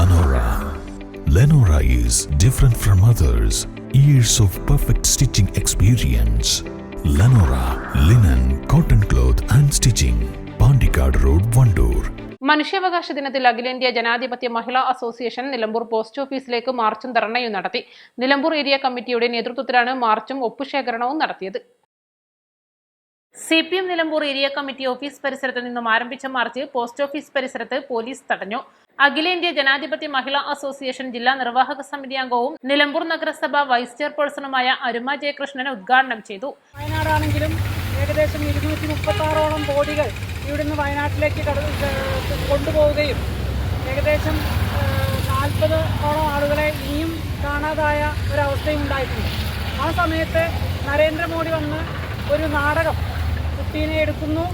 Lenora. Lenora is different from others. Years of perfect stitching experience. Lenora linen, cotton cloth and stitching. Pandikad Road, Vandoor. മനുഷ്യാവകാശ ദിനത്തിൽ അഖിലേന്ത്യാ ജനാധിപത്യ മഹിളാ association Nilambur post ഓഫീസിലേക്ക് മാർച്ചും ധർണയും നടത്തി Nilambur area കമ്മിറ്റിയുടെ നേതൃത്വത്തിലാണ് മാർച്ചും ഒപ്പുശേഖരണവും നടത്തിയത് C P M Nilambur area committee office പരിസരത്ത് നിന്നും ആരംഭിച്ച മാർച്ച് പോസ്റ്റ് ഓഫീസ് പരിസരത്ത് പോലീസ് തടഞ്ഞു. അഖിലേന്ത്യാ ജനാധിപത്യ മഹിളാ അസോസിയേഷൻ ജില്ലാ നിർവാഹക സമിതി അംഗവും നിലമ്പൂർ നഗരസഭ വൈസ് ചെയർപേഴ്സണുമായ അരുമ ജയകൃഷ്ണൻ ഉദ്ഘാടനം ചെയ്തു. വയനാടാണെങ്കിലും ഏകദേശം ഇരുന്നൂറ്റി മുപ്പത്താറോളം ബോഡികൾ ഇവിടുന്ന് വയനാട്ടിലേക്ക് കൊണ്ടുപോവുകയും ഏകദേശം നാൽപ്പത് ഓളം ആളുകളെ ഇനിയും കാണാതായ ഒരവസ്ഥയും ഉണ്ടായിട്ടുണ്ട്. ആ സമയത്ത് നരേന്ദ്രമോദി വന്ന് ഒരു നാടകം കുട്ടീനെ എടുക്കുന്നു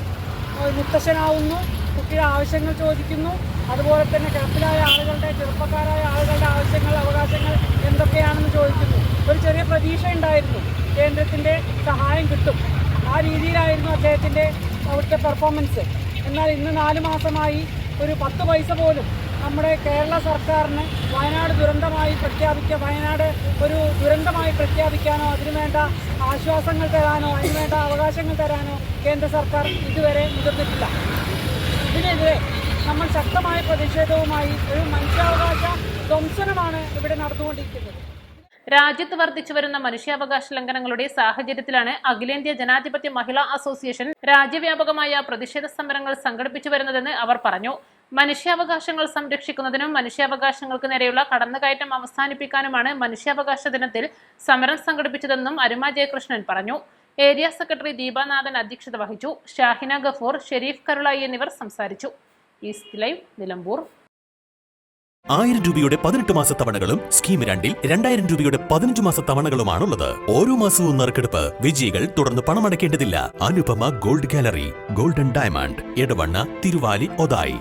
മുത്തശ്ശനാവുന്നു കുട്ടിയുടെ ആവശ്യങ്ങൾ ചോദിക്കുന്നു. അതുപോലെ തന്നെ കിടപ്പിലായ ആളുകളുടെ ചെറുപ്പക്കാരായ ആളുകളുടെ ആവശ്യങ്ങൾ അവകാശങ്ങൾ എന്തൊക്കെയാണെന്ന് ചോദിക്കുന്നു. ഒരു ചെറിയ പ്രതീക്ഷ ഉണ്ടായിരുന്നു. കേന്ദ്രത്തിന്റെ സഹായം കിട്ടും. ആ രീതിയിലായിരുന്നു അദ്ദേഹത്തിന്റെ അവിടുത്തെ പെർഫോമൻസ് എന്നാൽ ഇന്ന് നാല് മാസമായി ഒരു പത്ത് പൈസ പോലും നമ്മുടെ കേരള സർക്കാരിന് വയനാട് ദുരന്തമായി പ്രഖ്യാപിക്കുക വയനാട് ഒരു ദുരന്തമായി പ്രഖ്യാപിക്കാനോ അതിനുവേണ്ട ആശ്വാസങ്ങൾ തരാനോ അതിനുവേണ്ട അവകാശങ്ങൾ തരാനോ കേന്ദ്ര സർക്കാർ ഇതുവരെ മുതിർന്നിട്ടില്ല. ഇതിനെതിരെ നമ്മൾ ശക്തമായ പ്രതിഷേധവുമായി ഒരു മനുഷ്യാവകാശ ധ്വംസനമാണ് ഇവിടെ നടന്നുകൊണ്ടിരിക്കുന്നത്. രാജ്യത്ത് വർദ്ധിച്ചു വരുന്ന മനുഷ്യാവകാശ ലംഘനങ്ങളുടെ സാഹചര്യത്തിലാണ് അഖിലേന്ത്യാ ജനാധിപത്യ മഹിളാ അസോസിയേഷൻ രാജ്യവ്യാപകമായ പ്രതിഷേധ സമരങ്ങൾ സംഘടിപ്പിച്ചു വരുന്നതെന്ന് അവർ പറഞ്ഞു. മനുഷ്യാവകാശങ്ങൾ സംരക്ഷിക്കുന്നതിനും മനുഷ്യാവകാശങ്ങൾക്ക് നേരെയുള്ള കടന്നുകയറ്റം അവസാനിപ്പിക്കാനുമാണ് മനുഷ്യാവകാശ ദിനത്തിൽ സമരം സംഘടിപ്പിച്ചതെന്നും അരുമ ജയകൃഷ്ണൻ പറഞ്ഞു. ഏരിയ സെക്രട്ടറി ദീപാനാഥൻ അധ്യക്ഷത വഹിച്ചു. ഷാഹിന ഗഫൂർ ഷെരീഫ് കരുളായി എന്നിവർ സംസാരിച്ചു. East live Nilambur. ആയിരം രൂപയുടെ പതിനെട്ട് മാസ തവണകളും സ്കീം രണ്ടിൽ രണ്ടായിരം രൂപയുടെ പതിനഞ്ച് മാസ തവണകളുമാണുള്ളത്. ഓരോ മാസവും നറുക്കെടുപ്പ്. വിജയികൾ തുടർന്ന് പണമടയ്ക്കേണ്ടതില്ല. Anupama gold gallery golden diamond Edavanna Thiruvali Othayi.